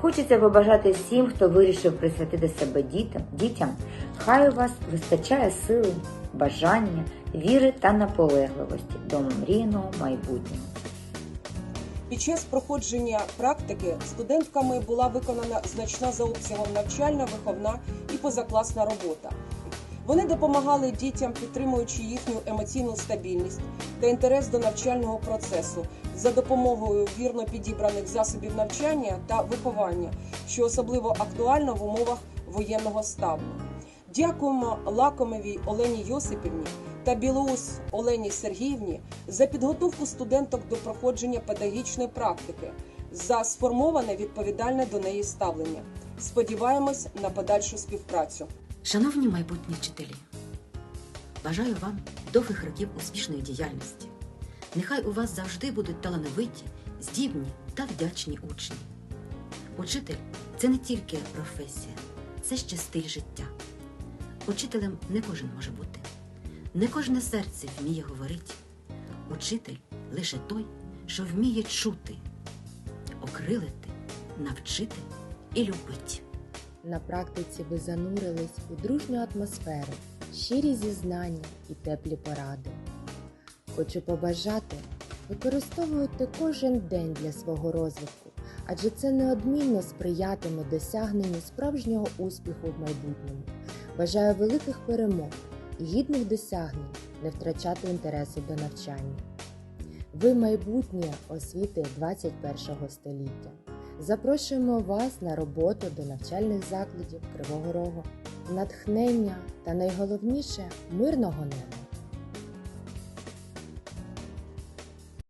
Хочеться побажати всім, хто вирішив присвятити себе дітям, дітям. Хай у вас вистачає сили, бажання, віри та наполегливості до мрійного майбутнього. Під час проходження практики студентками була виконана значна за обсягом навчальна, виховна і позакласна робота. Вони допомагали дітям, підтримуючи їхню емоційну стабільність та інтерес до навчального процесу за допомогою вірно підібраних засобів навчання та виховання, що особливо актуально в умовах воєнного стану. Дякуємо Лакомовій Олені Йосипівні та Білоус Олені Сергіївні за підготовку студенток до проходження педагогічної практики, за сформоване відповідальне до неї ставлення. Сподіваємось на подальшу співпрацю. Шановні майбутні вчителі, бажаю вам довгих років успішної діяльності. Нехай у вас завжди будуть талановиті, здібні та вдячні учні. Учитель це не тільки професія, це ще стиль життя. Учителем не кожен може бути, не кожне серце вміє говорити. Учитель лише той, що вміє чути, окрилити, навчити і любити. На практиці ви занурились у дружню атмосферу, щирі зізнання і теплі поради. Хочу побажати, використовуйте кожен день для свого розвитку, адже це неодмінно сприятиме досягненню справжнього успіху в майбутньому. Бажаю великих перемог і гідних досягнень, не втрачати інтересу до навчання. Ви майбутнє освіти 21 століття. Запрошуємо вас на роботу до навчальних закладів Кривого Рогу, натхнення та найголовніше мирного неба.